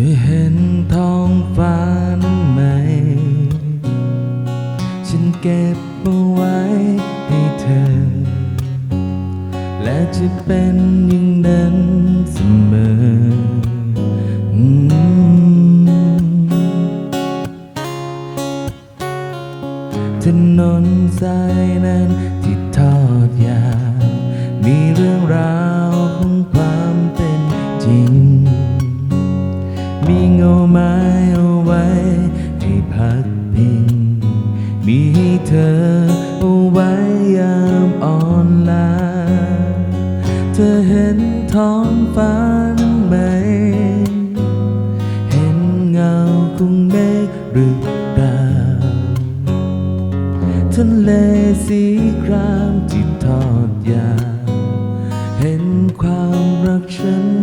เธอเห็นท้องฟ้านั้นไหม ฉันเก็บเอาไว้ให้เธอ และจะเป็นอย่างนั้นเสมออืมถนนสายนั้นที่ทอดยาวมีเรื่องราวของความ กพิง มีให้เธอเอาไว้ยามอ่อนล้าเธอเห็นท้องฟ้านั้นไหม เห็นเงาของเมฆหรือเปล่าทะเลสีครามที่ทอดยาวเห็นความรักฉัน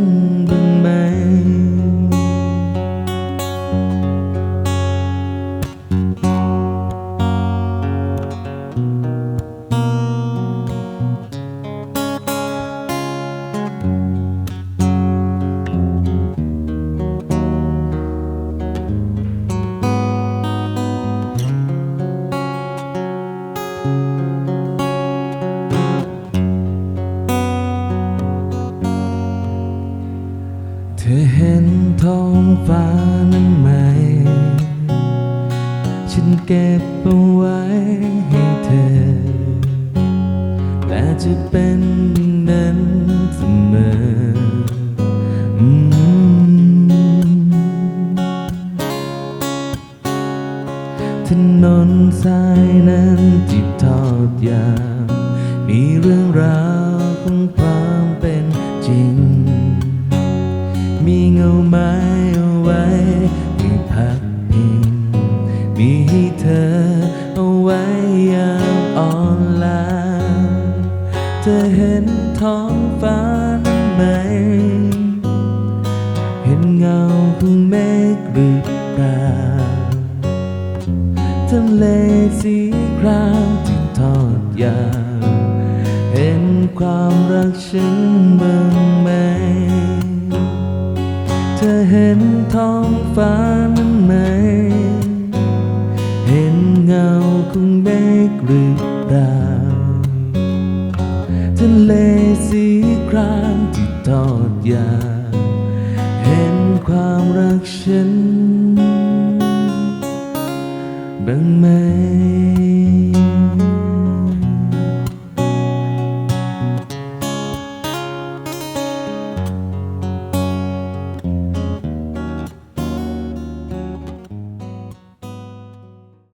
ฟ้านั้นไหมฉันเก็บเอาไว้ให้เธอ และจะเป็นนั้นเสมอถนนสายนั้นที่ทอดยาวมีเรื่องราวของ ธอเห็นท้องฟ้านไหม เห็นเงาของเมฆหรือเปล่าทะเลสีครามที่ทอดยาว เห็นความรักฉันบ้างไหม เธอเห็นท้องฟ้า เลสีครามที่ทอดยาวเห็นความรักฉันบ้างไหม